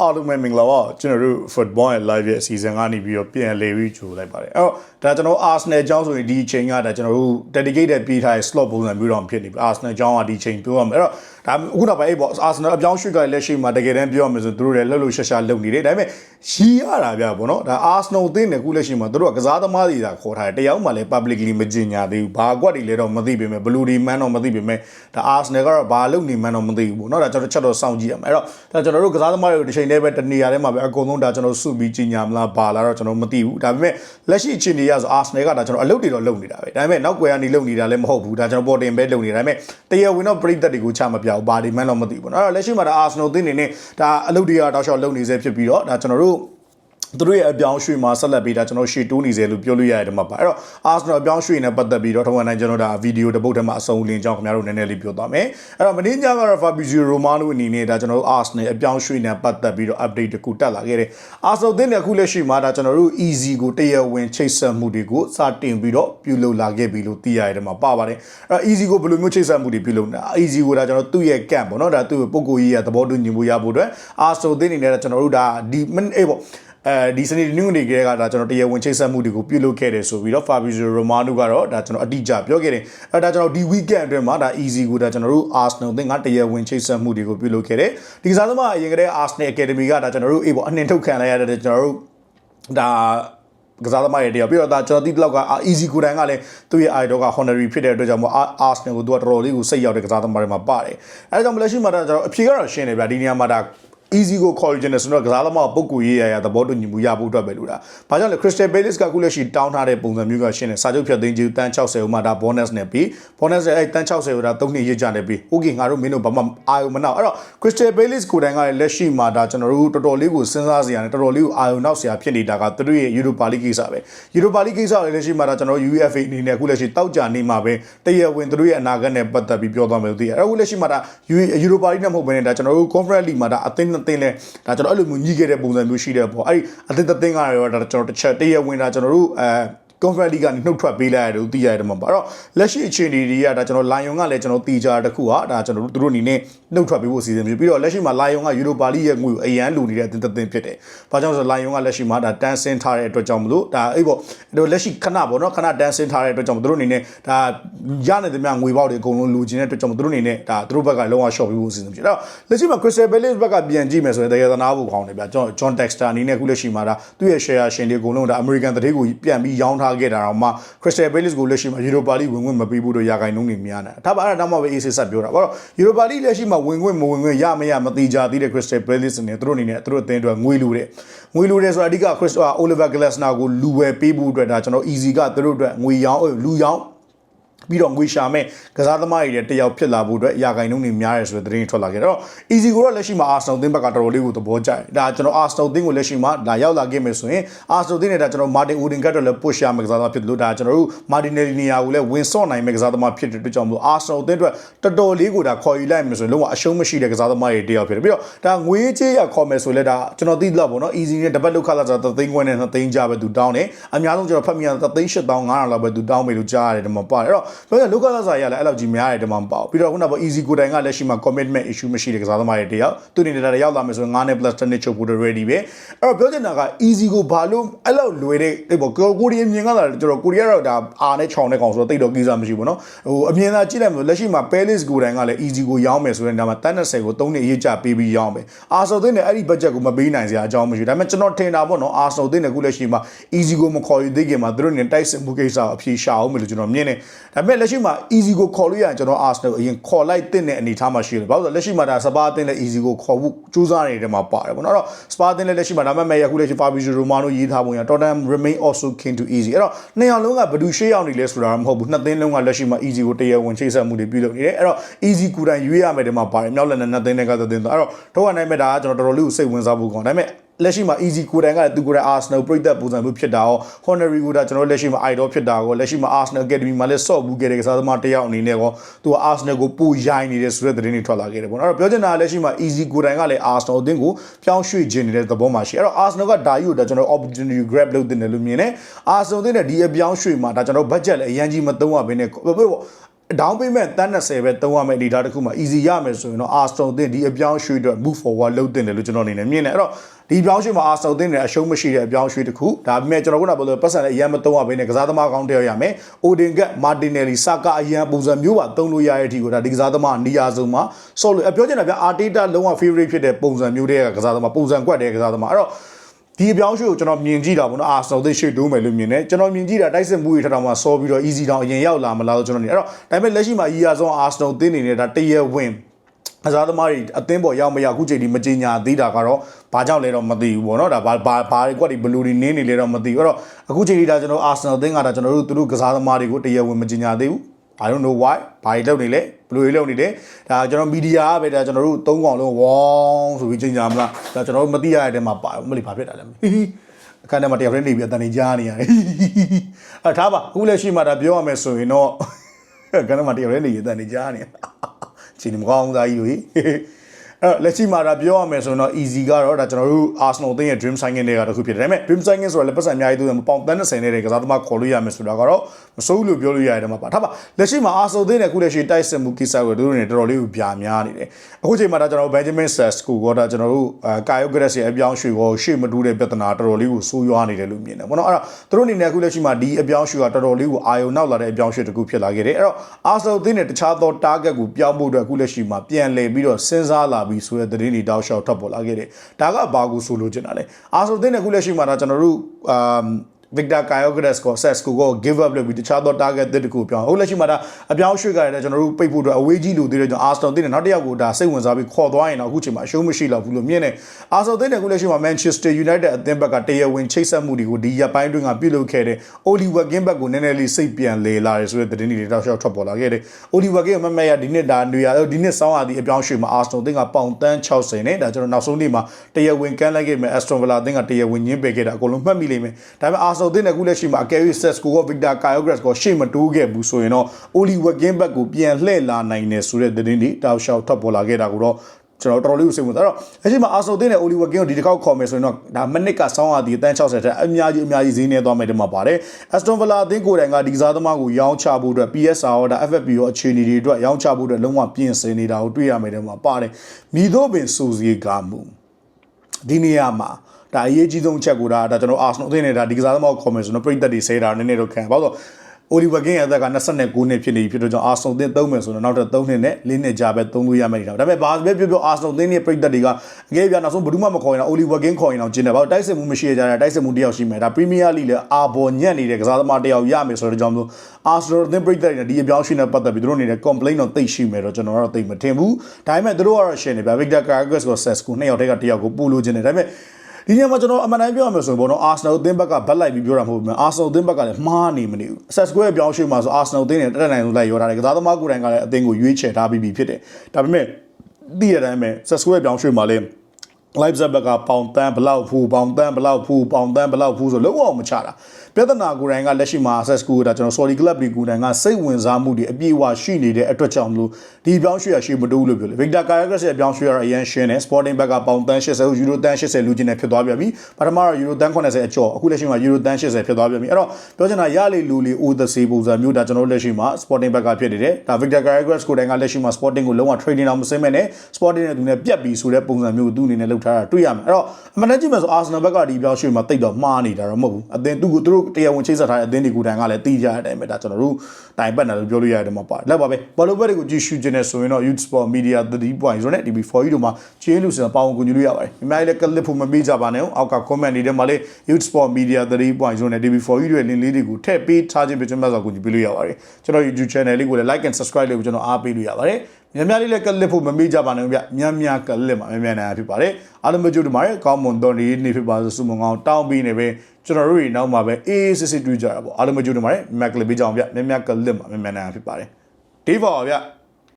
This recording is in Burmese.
အားလုံးပဲမင်္ဂလာပါကျွန်တော်တို့ football ရဲ့ live ရဲ့အစီအစဉ်ကနေပြီးတော့ပြန်လေပြီးကြိုလိုက်ပါတယ်အဲ့တော့ဒါကျွန်တော် Arsenal အကြောင်းဆိုရင်ဒီအချိန်ကဒါကျွန်တော်တို့ dedicated ပေးထားတဲ့ slot ပုံစံမျိုးတော့ဖြစ်နေပြီ Arsenal အကြောင်းကဒီအချိန်ပြောရမယ်အဲ့တော့ ဒါအခုနောက်ပိုင်းအဲ့ပေါ့ Arsenal အပြောင်းရွှေ့ကြလက်ရှိမှာတကယ်တမ်းပြောရမယ်ဆိုသူတို့လည်းလှုပ်လှုပ်ရှားရှားလုပ်နေတယ်ဒါပေမဲ့ရီးရတာဗျပေါ့နော်ဒါ Arsenal အသင်းနဲ့အခုလက်ရှိမှာသူတို့ကကစားသမားတွေသာခေါ်ထားတယ်တယောက်မှလည်း publicly မကြေညာသေးဘူးဘာကွက်တွေလည်းတော့မသိပေမဲ့ blue တွေမှန်းတော့မသိပေမဲ့ဒါ Arsenal ကတော့ဘာလုပ်နေမှန်းတော့မသိဘူးပေါ့နော်ဒါကျွန်တော်ချက်တော့စောင့်ကြည့်ရမယ်အဲ့တော့ဒါကျွန်တော်တို့ကစားသမားတွေကိုတစ်ချိန်တည်းပဲတနေရာထဲမှာပဲအကုန်လုံးဒါကျွန်တော်စုပြီးကြီးညာမလားဘာလားတော့ကျွန်တော်မသိဘူးဒါပေမဲ့လက်ရှိအခြေအနေရဆို Arsenal ကဒါကျွန်တော်အလုပ်တွေတော့လုပ်နေတာပဲဒါပေမဲ့နောက်ကွယ်ကနေလုပ်နေတာလည်းမဟုတ်ဘူးဒါကျွန်တော်ပေါ်တင်ပဲလုပ်နေတာဒါပေမဲ့တရားဝင်တော့ပြည်သက်တွေကိုချမပြဘူးဘာဒီမှန်းတော့မသိဘူးเนาะအဲ့တော့လက်ရှိမှာဒါ Arsenal တင်းနေနဲ့ဒါအလုပ်တွေကတောက်လျှောက်လုပ်နေစေဖြစ်ပြီးတော့ဒါကျွန်တော်တို့ သူတို့ရဲ့အပြောင်းရွှေ့မှာဆက်လက်ပြီးဒါကျွန်တော်ရှေ့တိုးနေစေလို့ပြောလို့ရတယ်မှာပါအဲ့တော့ Arsenal အပြောင်းရွှေ့နဲ့ပတ်သက်ပြီးတော့ထုံးဝနိုင်ကျွန်တော်ဒါဗီဒီယိုတစ်ပုတ်ထဲမှာအစုံလင်ကြောင်းခင်ဗျားတို့နည်းနည်းလေးပြောသွားမယ်အဲ့တော့မင်းညကတော့ Fabrizio Romano အနေနဲ့ဒါကျွန်တော်တို့ Arsenal အပြောင်းရွှေ့နဲ့ပတ်သက်ပြီးတော့ update တစ်ခုတက်လာခဲ့တယ် Arsenal တင်းတဲ့အခုလက်ရှိမှာဒါကျွန်တော်တို့ easy ကိုတရားဝင်ချိတ်ဆက်မှုတွေကိုစတင်ပြီးတော့ပြုလုပ်လာခဲ့ပြီလို့သိရတယ်မှာပါပါတယ်အဲ့တော့ easy ကိုဘယ်လိုမျိုးချိတ်ဆက်မှုတွေပြုလုပ်နေတာ easy ကိုဒါကျွန်တော်သူ့ရဲ့ camp ပေါ့နော်ဒါသူ့ပုံကိုကြီးရဲ့သဘောတူညီမှုရဖို့အတွက် Arsenal တင်းအနေနဲ့ဒါကျွန်တော်တို့ဒါဒီအေးပေါ့ အဲဒီစနေနင်းတွေကကဒါကျွန်တော်တရားဝင်ချိတ်ဆက်မှုတွေကိုပြုလုပ်ခဲ့တယ်ဆိုပြီးတော့ Fabrizio Romano ကတော့ဒါကျွန်တော်အတိအကျပြောခဲ့တယ်အဲဒါကျွန်တော်ဒီ weekend အတွင်းမှာဒါ easy ကိုဒါကျွန်တော်တို့ Arsenal သင်ကတရားဝင်ချိတ်ဆက်မှုတွေကိုပြုလုပ်ခဲ့တယ်ဒီကစားသမားအရင်ကတည်းက Arsenal Academy ကဒါကျွန်တော်တို့အေးပေါ့အနှင်ထုတ်ခံလိုက်ရတဲ့ကျွန်တော်တို့ဒါကစားသမားတွေတယောက်ပြီးတော့ဒါကျွန်တော်ဒီလောက်က easy ကိုတိုင်ကလည်းသူ့ရဲ့ idol က honorary ဖြစ်တဲ့အတွက်ကြောင့်မို့ Arsenal ကိုသူကတော်တော်လေးကိုစိတ်ရောက်တဲ့ကစားသမားတွေမှာပါတယ်အဲဒါကြောင့်မလက်ရှိမှာဒါကျွန်တော်အဖြေကတော့ရှင်းနေဗျာဒီနေရာမှာဒါ easy ကို call ခြင်းနဲ့ဆိုတော့ကစားသမားပုတ်ကူရေးရရသဘောတူညီမှုရဖို့အတွက်ပဲလို့တာ။ဘာကြောင့်လဲ Crystal Palace ကအခုလက်ရှိတောင်းထားတဲ့ပုံစံမျိုးကရှင်းတယ်။စာချုပ်ဖြတ်သိမ်းခြင်းတန်း60ဥမှဒါ bonus နဲ့ပြီး bonus နဲ့အဲ့တန်း60ဥဒါ3နှစ်ရကြနေပြီး okay ငါတို့မင်းတို့ဘာမှအာရုံမနောက်အဲ့တော့ Crystal Palace ကိုယ်တိုင်ကလည်းလက်ရှိမှာဒါကျွန်တော်တို့တော်တော်လေးကိုစဉ်းစားစရာနဲ့တော်တော်လေးကိုအာရုံနောက်စရာဖြစ်နေတာကသူတို့ရဲ့ Europa League ကိစ္စပဲ။ Europa League ကိစ္စလည်းလက်ရှိမှာဒါကျွန်တော်တို့ UEFA အနေနဲ့အခုလက်ရှိတောက်ကြနေမှာပဲတရဝင်သူတို့ရဲ့အနာဂတ်နဲ့ပတ်သက်ပြီးပြောသွားမယ်လို့သိရတယ်။အခုလက်ရှိမှာဒါ Europa League နဲ့မဟုတ်ဘဲနဲ့ဒါကျွန်တော်တို့ Conference League မှာဒါအသင်းနှစ်သင်းလဲဒါကျွန်တော်အဲ့လိုမျိုးညှိခဲ့တဲ့ပုံစံမျိုးရှိတဲ့ပေါ့အဲ့ဒီအသစ်သင်းကရောဒါကျွန်တော်တစ်ချက်တရဝင်တာကျွန်တော်တို့အဲ conference league ကနေနှုတ်ထွက်ပေးလိုက်ရတယ်လို့သိရတယ်မှာပါအဲ့တော့လက်ရှိအခြေအနေတွေကဒါကျွန်တော် lion ကလည်းကျွန်တော်တီချာတစ်ခုဟာဒါကျွန်တော်တို့တို့အနေနဲ့နှုတ်ထွက်ပေးဖို့စီစဉ်ပြီးပြီးတော့လက်ရှိမှာ lion က Europa League ရဲ့ငွေကိုအရန်လူနေတဲ့အသင်းသင်းဖြစ်တယ်။ဘာကြောင့်ဆိုတော့ lion ကလက်ရှိမှာဒါတန်းဆင်းထားတဲ့အတွက်ကြောင့်မလို့ဒါအဲ့ပေါ့တို့လက်ရှိခဏပေါ့နော်ခဏတန်းဆင်းထားတဲ့အတွက်ကြောင့်တို့အနေနဲ့ဒါရနေတဲ့မြငွေပေါက်တွေအကုန်လုံးလူချင်းတဲ့အတွက်ကြောင့်တို့အနေနဲ့ဒါတို့ဘက်ကလုံးဝ short ပေးဖို့စီစဉ်ဖြစ်တယ်။အဲ့တော့လက်ရှိမှာ Crystal Palace ဘက်ကပြန်ကြည့်မယ်ဆိုရင်တရားသနာဖို့ခေါင်းတယ်ဗျာကျွန်တော် John Dexter အနေနဲ့အခုလက်ရှိမှာဒါသူ့ရဲ့ share ရှင်တွေအကုန်လုံးဒါ American တတိကိုပြန်ပြီးရောင်းထားခဲ့တာတော့မှ Crystal Palace ကိုလက်ရှိမှာ Europa League ဝင်ခွင့်မပေးဘူးတော့ရာဂိုင်နှုန်းတွေများနေတာ။ဒါပါအဲ့ဒါမှပဲ AC ဆက်ပြောတာ။ဘာလို့ Europa League လက်ရှိမှာဝင်ခွင့်မဝင်ခွင့်ရမရမတိကြသေးတဲ့ Crystal Palace နဲ့သူတို့အနေနဲ့သူတို့အသင်းအတွက်ငွေလူတဲ့ငွေလူတဲ့ဆိုတာအဓိက Crystal Oliver Glasner ကိုလူဝယ်ပေးဖို့အတွက်ဒါကျွန်တော် easy ကသူတို့အတွက်ငွေရောင်းလူရောင်း ပြီးတော့ငွေရှာမဲ့ကစားသမားတွေတယောက်ဖြစ်လာဖို့အတွက်အရာဂိုင်နှုန်းတွေများတယ်ဆိုတဲ့သတင်းထွက်လာခဲ့တော့ easy ကိုတော့လက်ရှိမှာ Arsenal သင်းဘက်ကတော်တော်လေးကိုသဘောကျတယ်ဒါကျွန်တော် Arsenal သင်းကိုလက်ရှိမှာဒါရောက်လာခဲ့မယ်ဆိုရင် Arsenal သင်းနဲ့ဒါကျွန်တော် Martin Odegaard တော့လည်း push ရမယ်ကစားသမားဖြစ်တယ်လို့ဒါကျွန်တော်တို့ Martinelli နေရာကိုလည်းဝင်ဆော့နိုင်မယ်ကစားသမားဖြစ်တဲ့အတွက်ကြောင့်မလို့ Arsenal သင်းအတွက်တော်တော်လေးကိုဒါခေါ်ယူလိုက်မယ်ဆိုရင်လုံးဝအရှုံးမရှိတဲ့ကစားသမားတွေတယောက်ဖြစ်တယ်ပြီးတော့ဒါငွေကြေးရခေါ်မယ်ဆိုလဲဒါကျွန်တော်သိလောက်ပေါ့နော် easy နဲ့တပတ်လောက်ခလာဆိုတော့သိန်းခွဲနဲ့2သိန်းကြပဲသူတောင်းတယ်အများဆုံးကျွန်တော်ဖတ်မိရ3သိန်း8500လောက်ပဲသူတောင်းမယ်လို့ကြားရတယ်ဒီမှာပါတယ်အဲ့တော့ပြောရလောကစားရလည်းအဲ့လောက်ကြီးများတယ်ဒီမှာမပေါ့ပြီးတော့ခုနကပေါ့ easy ကိုတိုင်ကလက်ရှိမှာ commitment issue မရှိတဲ့ကစားသမားတွေတယောက်သူနေနေတာရောက်လာမယ်ဆိုရင်9နဲ့ plus 10နဲ့ချုပ်ဖို့ ready ပဲအဲ့တော့ပြောချင်တာက easy ကိုဘာလို့အဲ့လောက်လွယ်တဲ့အဲ့ပေါ့ကိုရီးယားမြင်ကလာတယ်ကျွန်တော်ကိုရီးယားတော့ဒါအာနဲ့ချောင်းနဲ့ကောင်ဆိုတော့တိတ်တော့ကိစ္စမရှိဘူးနော်ဟိုအမြင်သာကြည့်လိုက်မယ်လက်ရှိမှာ Palace ကိုတိုင်ကလည်း easy ကိုရောင်းမယ်ဆိုရင်ဒါမှတန်း20ကို3နှစ်အရေးချပေးပြီးရောင်းမယ် Arsenal တင်းနဲ့အဲ့ဒီ budget ကိုမပေးနိုင်စရာအကြောင်းမရှိဘူးဒါပေမဲ့ကျွန်တော်ထင်တာပေါ့နော် Arsenal တင်းနဲ့ခုလက်ရှိမှာ easy ကိုမခေါ်ယူသေးခင်မှာသူတို့နေတိုက်စစ်မှုကိစ္စအဖြေရှာအောင်မယ်လို့ကျွန်တော်မြင်တယ်ဒါပေမဲ့လက်ရှိမှာ easy ကိုခေါ်လို့ရရင်ကျွန်တော် Arsenal အရင်ခေါ်လိုက်တဲ့အနေအထားမှာရှိတယ်ဘာလို့လဲလက်ရှိမှာဒါစပါအသင်းလည်း easy ကိုခေါ်ဖို့ကြိုးစားနေတယ်မှာပါတယ်ပေါ့နော်အဲ့တော့စပါအသင်းလည်းလက်ရှိမှာဒါပေမဲ့ယခုလက်ရှိ Fabrizio Romano ရေးထားပုံရ Tottenham remain also keen to easy အဲ့တော့နှစ်ယောက်လုံးကဘယ်သူရှေ့ရောက်နေလဲဆိုတာမဟုတ်ဘူးနှစ်သင်းလုံးကလက်ရှိမှာ easy ကိုတရားဝင်ချိတ်ဆက်မှုတွေပြုလုပ်နေတယ်အဲ့တော့ easy ကူတိုင်ရွေးရမယ်တဲ့မှာပါတယ်မြောက်လက်နဲ့နှစ်သင်းတွေကသင်းတော့အဲ့တော့တော့နိုင်မဲ့ဒါကကျွန်တော်တော်တော်လေးကိုစိတ်ဝင်စားဖို့ကောင်းဒါပေမဲ့ လက်ရှိမှာ easy ကိုတိုင်ကသူကိုယ်တိုင် Arsenal ပြိသက်ပုံစံမျိုးဖြစ်တာရော Honorary ကိုဒါကျွန်တော်လက်ရှိမှာ idol ဖြစ်တာကိုလက်ရှိမှာ Arsenal Academy မှာလည်းဆော့ဘူးခဲ့တဲ့ကစားသမားတစ်ယောက်အနေနဲ့ကောသူက Arsenal ကိုပူရိုင်းနေတဲ့ဆိုတဲ့သတင်းတွေထွက်လာခဲ့တယ်ပေါ့နော်အဲ့တော့ပြောချင်တာကလက်ရှိမှာ easy ကိုတိုင်ကလည်း Arsenal အသင်းကိုပြောင်းရွှေ့ခြင်းနေတဲ့သဘောမှာရှိအဲ့တော့ Arsenal ကဒါကြီးကိုဒါကျွန်တော် opportunity grab လုပ်တင်တယ်လို့မြင်တယ် Arsenal အသင်းနဲ့ဒီအပြောင်းရွှေ့မှာဒါကျွန်တော် budget လည်းအရင်ကြီးမသုံးရဘဲနဲ့ပေါ့ down payment တန်း20ပဲသုံးရမယ့်အနေအထားတစ်ခုမှာ easy ရမယ်ဆိုရင်တော့ Arsenal တင်ဒီအပြောင်းရွှေ့အတွက် move forward လုပ်တင်တယ်လို့ကျွန်တော်အနေနဲ့မြင်တယ်အဲ့တော့ဒီပြောင်းရွှေ့မှာ Arsenal တင်တယ်အရှုံးမရှိတဲ့အပြောင်းရွှေ့တစ်ခုဒါပေမဲ့ကျွန်တော်ကပြောလို့ပတ်စံလည်းအရင်မသုံးရဘဲနဲ့ကစားသမားကောင်းတယောက်ရမယ် Odegaard Martinelli Saka အရင်ပုံစံမျိုးပါသုံးလို့ရတဲ့အထိကိုဒါဒီကစားသမားနေရာဆုံးမှာဆော့လို့ပြောချင်တာဗျ Arteta လုံးဝ favorite ဖြစ်တဲ့ပုံစံမျိုးတွေကကစားသမားပုံစံကွက်တဲ့ကစားသမားအဲ့တော့ ဒီအပြောင်းရွှေ့ကိုကျွန်တော်မြင်ကြည့်တာပေါ့နော်အာဆနယ်သိရှေ့တိုးမယ်လို့မြင်တယ်ကျွန်တော်မြင်ကြည့်တာတိုက်စစ်မှုတွေထထောင်မှာစောပြီးတော့ easy down အရင်ရောက်လာမလားလို့ကျွန်တော်နေအဲ့တော့ဒါပေမဲ့လက်ရှိမှာအီယာဆုံးအာဆနယ်တင်းနေနေတာတရက်ဝင်အစားသမားတွေအသင်းပေါ်ရောက်မရောက်အခုချိန်ဒီမကြီးညာသေးတာကတော့ဘာကြောင့်လဲတော့မသိဘူးပေါ့နော်ဒါဘာဘာဘာကွက်ဒီဘလူးဒီနင်းနေလဲတော့မသိဘူးအဲ့တော့အခုချိန်ဒီဒါကျွန်တော်အာဆနယ်တင်းကဒါကျွန်တော်တို့သူတို့ကစားသမားတွေကိုတရက်ဝင်မကြီးညာသေးဘူး I don't know why ဘာတွေလုပ်နေလဲဘယ်လိုတွေလုပ်နေလဲဒါကျွန်တော်မီဒီယာကပဲဒါကျွန်တော်တို့သုံးកောင်လုံးဝေါင်းဆိုပြီးချိန်ကြမလားဒါကျွန်တော်တို့မသိရတဲ့တဲမှာပါမလို့ဘာဖြစ်တာလဲဟီဟီအခန်းထဲမှာတယောက်တည်းနေပြီးအတန်နေကြားနေရတယ်အထားပါအခုလက်ရှိမှာဒါပြောရမယ်ဆိုရင်တော့အခန်းထဲမှာတယောက်တည်းနေပြီးအတန်နေကြားနေချိန်နေမကောင်းသားကြီးတွေ အဲ့လက်ရှိမှာဒါပြောရမယ်ဆိုရင်တော့ easy ကတော့ဒါကျွန်တော်တို့ Arsenal အသင်းရဲ့ dream signing တွေကတခုဖြစ်တယ်ဒါပေမဲ့ dream signing ဆိုတာလည်းပတ်စံအများကြီးသူပေါင်30နဲ့ကစားသမားခေါ်လို့ရမယ်ဆိုတာကတော့မစိုးဘူးလို့ပြောလို့ရတယ်မှာပါထားပါလက်ရှိမှာ Arsenal အသင်းနဲ့ခုလက်ရှိတိုက်စစ်မှုကိစ္စကိုတို့တွေတော်တော်လေးကိုပြာများနေတယ်အခုချိန်မှာဒါကျွန်တော် Benjamin Sesko ကဒါကျွန်တော်တို့ကာယုဂရက်ရဲ့အပြောင်းရွှေ့ကိုရှေ့မတူတဲ့ပြဿနာတော်တော်လေးကိုဆိုးရွားနေတယ်လို့မြင်တယ်ပေါ့နော်အဲ့တော့သူတို့အနေနဲ့အခုလက်ရှိမှာဒီအပြောင်းရွှေ့ကတော်တော်လေးကိုအာယုံနောက်လာတဲ့အပြောင်းရွှေ့တစ်ခုဖြစ်လာခဲ့တယ်အဲ့တော့ Arsenal အသင်းနဲ့တခြားသော target ကိုပြောင်းဖို့အတွက်အခုလက်ရှိမှာပြန်လည်ပြီးတော့စဉ်းစားလာပြီးဆိုတဲ့သတင်းတွေတောက်လျှောက်ထွက်ပေါ်လာခဲ့တယ်ဒါကဘာကိုဆိုလိုချင်တာလဲ Arsenal အသင်းနဲ့အခုလက်ရှိမှာဒါကျွန်တော်တို့အမ် Victor Kyogres ကို Sesco ကို give up လုပ်ပြီးတခြားသော target တစ်ခုပြောင်းဟုတ်လက်ရှိမှာဒါအပြောင်းရွှေ့ကြရတယ်ကျွန်တော်တို့ပိတ်ဖို့အတွက်အဝေးကြီးလိုသေးတယ်ကျွန်တော် Arsenal တင်းနဲ့နောက်တစ်ယောက်ကိုဒါစိတ်ဝင်စားပြီးခေါ်သွားရင်တော့အခုချိန်မှာအရှုံးမရှိတော့ဘူးလို့မြင်တယ် Arsenal တင်းနဲ့အခုလက်ရှိမှာ Manchester United အသင်းဘက်ကတရားဝင်ချိတ်ဆက်မှုတွေကိုဒီရက်ပိုင်းတွင်းကပြုလုပ်ခဲ့တဲ့ Oliver Ginberg ကိုနည်းနည်းလေးစိတ်ပြန်လေလာတယ်ဆိုတဲ့သတင်းတွေတောက်လျှောက်ထွက်ပေါ်လာခဲ့တယ် Oliver Ginberg မမရဒီနှစ်ဒါနေရာဒီနှစ်ဆောင်းရသည့်အပြောင်းရွှေ့မှာ Arsenal တင်းကပေါင်တန်း60နဲ့ဒါကျွန်တော်နောက်ဆုံးနေ့မှာတရားဝင်ကမ်းလိုက်ခဲ့မယ် Aston Villa တင်းကတရားဝင်ညင်းပယ်ခဲ့တာအကုန်လုံးမှတ်မိလိမ့်မယ်ဒါပေမဲ့ Arsenal တင်းနဲ့အခုလက်ရှိမှာ Gary Sesko က Victor Kyogres ကိုရှေ့မတိုးခဲ့ဘူးဆိုရင်တော့ Oliver Ginberg ကိုပြန်လှည့်လာနိုင်တယ်ဆိုတဲ့သတင်းတွေတောက်လျှောက်ထွက်ပေါ်လာခဲ့တာကိုတော့ကျွန်တော်တော်တော်လေးကိုစိတ်ဝင်စားတော့အချိန်မှာအာဆိုတင်းနဲ့ Oliver King ကိုဒီတစ်ခေါက်ခေါ်မယ်ဆိုရင်တော့ဒါမနစ်ကဆောင်းရသည်အတန်း60တက်အများကြီးအများကြီးဈေးနေသွားမယ်ဒီမှာပါတယ် Aston Villa အသင်းကိုယ်တိုင်ကဒီကစားသမားကိုရောင်းချဖို့အတွက် PSR ရောဒါ FFP ရောအခြေအနေတွေအတွက်ရောင်းချဖို့အတွက်လုံးဝပြင်ဆင်နေတာကိုတွေ့ရမယ်ဒီမှာပါတယ်မိတို့ပင်စူစီကမှုဒီနေရာမှာ ဒါအရေးကြီးဆုံးချက်ကိုဒါဒါကျွန်တော် Arsenal အသင်းနဲ့ဒါဒီကစားသမားကိုခေါ်မယ်ဆိုတော့ပြည်သက်တွေဆဲတာနည်းနည်းတော့ခံပါတော့ Oliver King ရဲ့အသက်က29နှစ်ဖြစ်နေပြီဖြစ်တော့ကြောင့် Arsenal အသင်းသုံးမယ်ဆိုတော့နောက်ထပ်3နှစ်နဲ့4နှစ်ကြာပဲသုံးလို့ရမယ်နေတာဒါပေမဲ့ဘာပဲပြောပြော Arsenal အသင်းရဲ့ပြည်သက်တွေကအငယ်ပြနောက်ဆုံးဘယ်သူမှမခေါ်ရင်တော့ Oliver King ခေါ်ရင်တော့ကျင်းတယ်ဘာလို့တိုက်စစ်မှုမရှိကြတဲ့တိုက်စစ်မှုတယောက်ရှိမယ်ဒါ Premier League လဲအာဘော်ညံ့နေတဲ့ကစားသမားတယောက်ရမယ်ဆိုတော့ကြောင့်မို့ Arsenal အသင်းပြည်သက်တွေနဲ့ဒီအပြောင်းအရွှေ့နဲ့ပတ်သက်ပြီးသူတို့အနေနဲ့ complaint တော့သိရှိမယ်တော့ကျွန်တော်ကတော့သိမထင်ဘူးဒါပေမဲ့သူတို့ကတော့ရှင်းနေဗျ Victor Carragher ကို Sesco နှစ်ယောက်တည်းကတယောက်ကိုပို့လို့ခြင်းတယ်ဒါပေမဲ့ ဒီညမှာကျွန်တော်အမှန်တမ်းပြောရမယ်ဆိုရင်ဘောနော် Arsenal အသင်းဘက်ကဘက်လိုက်ပြီးပြောတာမဟုတ်ဘူး။ Arsenal အသင်းဘက်ကလည်းမှားနေမနေဘူး။ Access Square ပြောင်းရွှေ့မှာဆို Arsenal အသင်းနဲ့တက်တက်နိုင်လို့လိုက်ရောထားတယ်။ကစားသမားကိုယ်တိုင်ကလည်းအသင်းကိုရွေးချယ်ထားပြီးပြီဖြစ်တယ်။ဒါပေမဲ့သိရတဲ့အတိုင်းပဲ Access Square ပြောင်းရွှေ့မှာလည်း live set ဘက်ကပေါင်တန်းဘလောက်ဖူးပေါင်တန်းဘလောက်ဖူးပေါင်တန်းဘလောက်ဖူးဆိုလုံးဝမချတာပြဿနာကိုယ်တိုင်ကလက်ရှိမှာ access ကိုဒါကျွန်တော် sorry club တွေကိုယ်တိုင်ကစိတ်ဝင်စားမှုတွေအပြည့်အဝရှိနေတဲ့အတွက်ကြောင့်မလို့ဒီပြောင်းရွှေ့ရရှိမတူဘူးလို့ပြောလေ Victor Carragher ရဲ့ပြောင်းရွှေ့ရအရင်ရှင်းတယ် Sporting ဘက်ကပေါင်တန်း80 Euro တန်း80လူချင်းနဲ့ဖြစ်သွားပြန်ပြီပထမတော့ Euro တန်း80အကျော်အခုလက်ရှိမှာ Euro တန်း80ဖြစ်သွားပြန်ပြီအဲ့တော့ပြောချင်တာရလေလူလေ O the say ပုံစံမျိုးဒါကျွန်တော်လက်ရှိမှာ Sporting ဘက်ကဖြစ်နေတယ်ဒါ Victor Carragher ကိုယ်တိုင်ကလက်ရှိမှာ Sporting ကိုလုံးဝ training တော့မစင်းမဲ့နဲ့ Sporting နဲ့သူနဲ့ပြတ်ပြီးဆိုတဲ့ပုံစံမျိုးကိုသူ့အနေနဲ့လုပ်ထားတာတွေ့ရမယ်အဲ့တော့အမှန်တမ်းကြည့်မယ်ဆို Arsenal ဘက်ကဒီပြောင်းရွှေ့မှာတိတ်တော့မှားနေတာတော့မဟုတ်ဘူးအသင်းသူ့ကိုသူတို့တရားဝင်ချိတ်ဆက်ထားတဲ့အသင်းတွေကိုယ်တိုင်ကလည်းတီးကြတဲ့အတိုင်းပဲဒါကျွန်တော်တို့တိုင်ပတ်နေလို့ပြောလို့ရတယ်မှာပါတယ်လက်ပါပဲဘောလုံးဘက်တွေကိုကြည့်ရှုခြင်းနဲ့ဆိုရင်တော့ Youth Sport Media 3.0နဲ့ DB4 တို့မှာချင်းလူစင်ပေါင်းကူညီလို့ရပါတယ်အများကြီးလည်းကလစ်ဖို့မပေးကြပါနဲ့အောက်က comment တွေထဲမှာလည်း Youth Sport Media 3.0နဲ့ DB4 တို့ရဲ့ link လေးတွေကိုထည့်ပေးထားခြင်းပြကျွန်မဆိုကူညီပေးလို့ရပါတယ်ကျွန်တော် YouTube channel လေးကိုလည်း like and subscribe လေးကိုကျွန်တော်အားပေးလို့ရပါတယ် များများလေးလည်းကလစ်ဖို့မမေ့ကြပါနဲ့ဗျများများကလစ်မှာများများနိုင်ဖြစ်ပါတယ်အားလုံးပဲကြိုးတမားရဲ့ကောင်းမွန်တော်နေနေဖြစ်ပါစုမငောင်းတောင်းပြီးနေပဲကျွန်တော်တို့တွေနောက်မှာပဲအေးအေးစစ်စစ်တွေ့ကြတာပေါ့အားလုံးပဲကြိုးတမားရဲ့မက်ကလစ်ပေးကြအောင်ဗျများများကလစ်မှာများများနိုင်ဖြစ်ပါတယ်ဒီပါဗျ